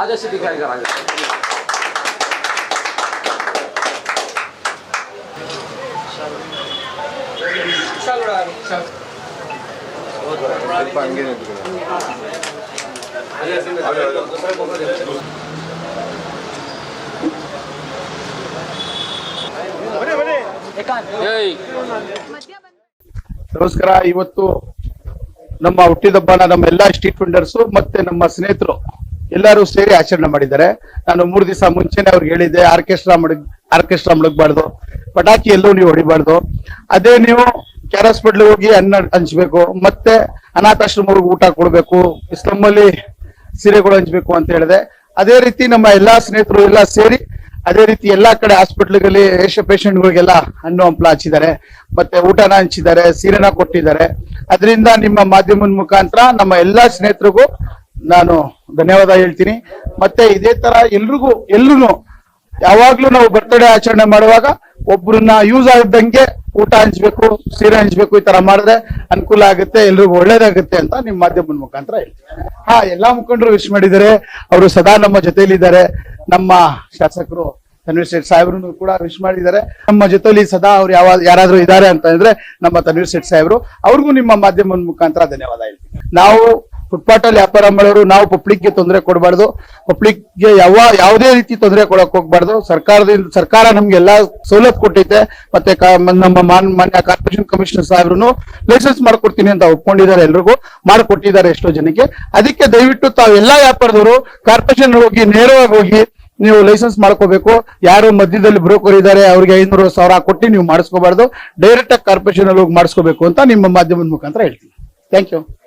ಆದರ್ಶ ಅಧಿಕಾರಿಗಳಾಗಬೇಕು ನಮಸ್ಕಾರ. ಇವತ್ತು ನಮ್ಮ ಹುಟ್ಟಿದಬ್ಬನ ನಮ್ಮ ಎಲ್ಲಾ ಸ್ಟ್ರೀಟ್ ವೆಂಡರ್ಸ್ ಮತ್ತೆ ನಮ್ಮ ಸ್ನೇಹಿತರು ಎಲ್ಲರೂ ಸೇರಿ ಆಚರಣೆ ಮಾಡಿದ್ದಾರೆ. ನಾನು ಮೂರು ದಿವಸ ಮುಂಚೆನೆ ಅವ್ರಿಗೆ ಹೇಳಿದ್ದೆ, ಆರ್ಕೆಸ್ಟ್ರಾ ಮಡಗ್ ಆರ್ಕೆಸ್ಟ್ರಾ ಮಡಗ್ಬಾರ್ದು ಪಟಾಕಿ ಎಲ್ಲೂ ನೀವು ಹೊಡಿಬಾರ್ದು. ಅದೇ ನೀವು ಕ್ಯಾರ್ ಹಾಸ್ಪಿಟ್ಲ್ ಹೋಗಿ ಅನ್ನ ಹಂಚ್ಬೇಕು, ಮತ್ತೆ ಅನಾಥಾಶ್ರಮಗಳಿಗೆ ಊಟ ಕೊಡಬೇಕು ಇಸ್ಲಾಮಲ್ಲಿ ಸೀರೆಗಳು ಹಂಚ್ಬೇಕು ಅಂತ ಹೇಳಿದೆ. ಅದೇ ರೀತಿ ನಮ್ಮ ಎಲ್ಲಾ ಸ್ನೇಹಿತರು ಎಲ್ಲ ಸೇರಿ, ಅದೇ ರೀತಿ ಎಲ್ಲಾ ಕಡೆ ಹಾಸ್ಪಿಟ್ಲ್ಗಳಲ್ಲಿ ಏಷ್ಯ ಪೇಷಂಟ್ಗಳಿಗೆಲ್ಲ ಹಣ್ಣು, ಹಂಪ್ಲ ಹಂಚಿದ್ದಾರೆ ಮತ್ತೆ ಊಟನ ಹಂಚಿದ್ದಾರೆ, ಸೀರೆನ ಕೊಟ್ಟಿದ್ದಾರೆ. ಅದರಿಂದ ನಿಮ್ಮ ಮಾಧ್ಯಮದ ಮುಖಾಂತರ ನಮ್ಮ ಎಲ್ಲಾ ಸ್ನೇಹಿತರಿಗೂ ನಾನು ಧನ್ಯವಾದ ಹೇಳ್ತೀನಿ. ಮತ್ತೆ ಇದೇ ತರ ಎಲ್ರಿಗೂ ಎಲ್ರು ಯಾವಾಗ್ಲೂ ನಾವು ಬರ್ತಡೇ ಆಚರಣೆ ಮಾಡುವಾಗ ಒಬ್ರನ್ನ ಯೂಸ್ ಆಗದಂಗೆ ಊಟ ಹಂಚ್ಬೇಕು, ಸೀರೆ ಹಂಚ್ಬೇಕು ಈ ತರ ಮಾಡಿದ್ರೆ ಅನುಕೂಲ ಆಗುತ್ತೆ, ಎಲ್ರಿಗೂ ಒಳ್ಳೇದಾಗುತ್ತೆ ಅಂತ ನಿಮ್ ಮಾಧ್ಯಮದ ಮುಖಾಂತರ ಹೇಳ್ತೀನಿ. ಹಾ, ಎಲ್ಲಾ ಮುಖಂಡರು ವಿಶ್ ಮಾಡಿದ್ದಾರೆ. ಅವರು ಸದಾ ನಮ್ಮ ಜೊತೆಲಿದ್ದಾರೆ ನಮ್ಮ ಶಾಸಕರು ತನ್ವೀರ್ ಶೆಟ್ ಸಾಹೇಬ್ರು ಕೂಡ ವಿಶ್ ಮಾಡಿದ್ದಾರೆ. ನಮ್ಮ ಜೊತೆಯಲ್ಲಿ ಸದಾ ಅವ್ರು ಯಾವ, ಯಾರಾದ್ರೂ ಇದ್ದಾರೆ ಅಂತ ಅಂದ್ರೆ ನಮ್ಮ ತನ್ವೀರ್ ಸೇಠ್ ಸಾಹೇಬ್ರು. ಅವ್ರಿಗೂ ನಿಮ್ಮ ಮಾಧ್ಯಮದ ಮುಖಾಂತರ ಧನ್ಯವಾದ ಹೇಳ್ತೀನಿ. ನಾವು ಫುಟ್ಪಾತ್ ಅಲ್ಲಿ ವ್ಯಾಪಾರ ಮಾಡೋರು, ನಾವು ಪಬ್ಲಿಕ್ಗೆ ತೊಂದರೆ ಕೊಡಬಾರ್ದು. ಪಬ್ಲಿಕ್ಗೆ ಯಾವ, ಯಾವುದೇ ರೀತಿ ತೊಂದರೆ ಕೊಡಕ್ ಹೋಗ್ಬಾರ್ದು. ಸರ್ಕಾರದಿಂದ, ಸರ್ಕಾರ ನಮ್ಗೆ ಎಲ್ಲಾ ಸವಲತ್ತು ಕೊಟ್ಟೈತೆ ಮತ್ತೆ ನಮ್ಮ ಮಾನ್- ಮಾನ್ಯ ಕಾರ್ಪೊರೇಷನ್ ಕಮಿಷನರ್ ಸಾಹೇಬ್ರು ಲೈಸೆನ್ಸ್ ಮಾಡ್ಕೊಡ್ತೀನಿ ಅಂತ ಒಪ್ಕೊಂಡಿದ್ದಾರೆ ಎಲ್ರಿಗೂ. ಮಾಡಿಕೊಟ್ಟಿದ್ದಾರೆ ಎಷ್ಟೋ ಜನಕ್ಕೆ. ಅದಕ್ಕೆ ದಯವಿಟ್ಟು ತಾವು ಎಲ್ಲಾ ವ್ಯಾಪಾರದವರು, ಕಾರ್ಪೊರೇಷನ್ ಹೋಗಿ, ನೇರವಾಗಿ ಹೋಗಿ ನೀವು ಲೈಸೆನ್ಸ್ ಮಾಡ್ಕೋಬೇಕು. ಯಾರು ಮಧ್ಯದಲ್ಲಿ ಬ್ರೋಕರ್ ಇದ್ದಾರೆ, ಅವ್ರಿಗೆ ಐನೂರು ಸಾವಿರ ಕೊಟ್ಟು ನೀವು ಮಾಡಿಸ್ಕೋಬಾರ್ದು. ಡೈರೆಕ್ಟ್ ಆಗಿ ಕಾರ್ಪೊರೇಷನ್ ಅಲ್ಲಿ ಹೋಗಿ ಮಾಡಿಸ್ಕೋಬೇಕು ಅಂತ ನಿಮ್ಮ ಮಾಧ್ಯಮದ ಮುಖಾಂತರ ಹೇಳ್ತೀನಿ. Thank you